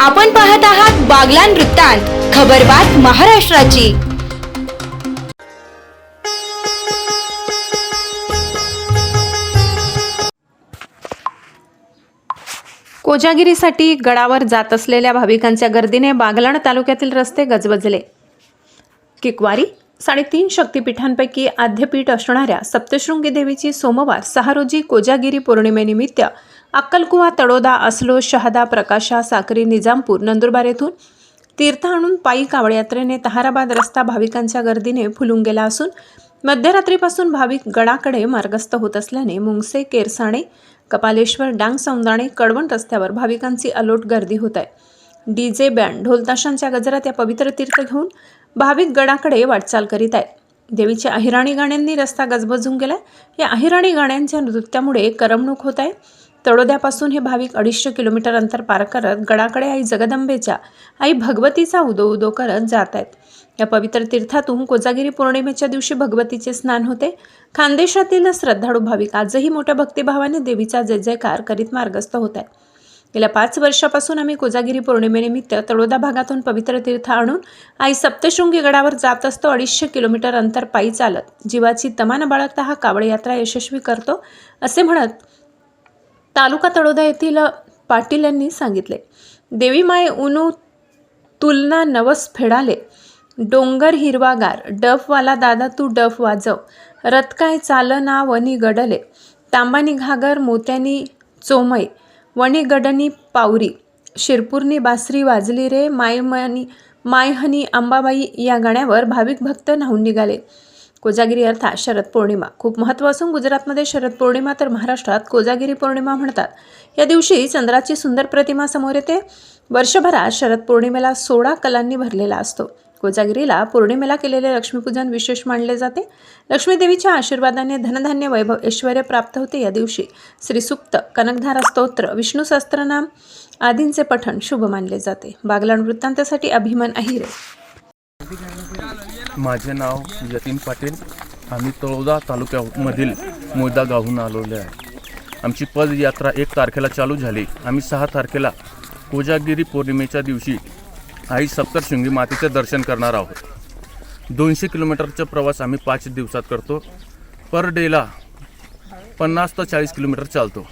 आपण पाहत आहात बागलान वृत्तांत खबरबात महाराष्ट्राची. कोजागिरीसाठी गडावर जात असलेल्या भाविकांच्या गर्दीने बागलाण तालुक्यातील रस्ते गजबजले. किकवारी साडेतीन शक्तिपीठांपैकी आद्यपीठ असणाऱ्या सप्तशृंगी देवीची सोमवार सहा रोजी कोजागिरी पौर्णिमेनिमित्त अक्कलकुवा तडोदा असलो शहादा प्रकाशा साक्री निजामपूर नंदुरबार येथून तीर्थ आणून पायी कावड यात्रेने तहाराबाद रस्ता भाविकांच्या गर्दीने फुलून गेला असून मध्यरात्रीपासून भाविक गडाकडे मार्गस्थ होत असल्याने मुंगसे केरसाणे कपालेश्वर डांग सौंदाणे कडवण रस्त्यावर भाविकांची अलोट गर्दी होत आहे. डी जे बँड ढोलताशांच्या गजरात या पवित्र तीर्थ घेऊन भाविक गडाकडे वाटचाल करीत आहेत. देवीच्या अहिराणी गाण्यांनी रस्ता गजबजून गेलाय. या अहिराणी गाण्यांच्या नृत्यामुळे करमणूक होत आहे. तळोद्यापासून हे भाविक अडीचशे किलोमीटर अंतर पार करत गडाकडे आई जगदंबेच्या आई भगवतीचा उदो उदो करत जात आहेत या पवित्र तीर्थातून कोजागिरी पौर्णिमेच्या दिवशी भगवतीचे स्नान होते. खानदेशातील श्रद्धाळू भाविक आजही मोठ्या भक्तिभावाने देवीचा जय जयकार करीत मार्गस्थ होत आहेत गेल्या पाच वर्षापासून आम्ही कोजागिरी पौर्णिमेनिमित्त तळोदा भागातून पवित्र तीर्थ आणून आई सप्तशृंगी गडावर जात असतो. अडीचशे किलोमीटर अंतर पायी चालत जीवाची तमान बाळगता हा कावड यात्रा यशस्वी करतो असे म्हणत तालुका तळोदा येथील पाटील यांनी सांगितले देवी माय उनू तुलना नवस फेडाले. डोंगर हिरवागार डफवाला दादा तू डफ वाजव. रतकाय चाल चालना वनी गडले. तांबानी घागर मोत्यानी चोमय वणी गडनी पावरी शिरपूरनी बासरी वाजली रे. मायमनी मायहनी अंबाबाई या गाण्यावर भाविक भक्त न्हावून निघाले. कोजागिरी अर्थात शरद पौर्णिमा. खूप महत्त्व असून गुजरातमध्ये शरद पौर्णिमा तर महाराष्ट्रात कोजागिरी पौर्णिमा म्हणतात. या दिवशी चंद्राची सुंदर प्रतिमा समोर येते. वर्षभरात शरद पौर्णिमेला सोळा कलांनी भरलेला असतो. कोजागिरीला पौर्णिमेला केलेले लक्ष्मीपूजन विशेष मानले जाते. लक्ष्मीदेवीच्या आशीर्वादाने धनधान्य वैभव ऐश्वर प्राप्त होते या दिवशी. श्रीसुक्त कनकधारा स्तोत्र विष्णू सहस्त्रनाम आदींचे पठण शुभ मानले जाते. बागलाण वृत्तांतासाठी अभिमान अहिरे. माझे नाव यतीन पाटील. आम्ही तळोदा तालुक्यामधील मोदा गावहून आलोले आहे. आमची पदयात्रा एक तारखेला चालू झाली. आम्ही सहा तारखेला कोजागिरी पौर्णिमेच्या दिवशी आई सप्तशृंगी मातेचे दर्शन करणार आहोत. दोनशे किलोमीटरचा प्रवास आम्ही पाच दिवसात करतो. पर डेला पन्नास ते चाळीस किलोमीटर चालतो.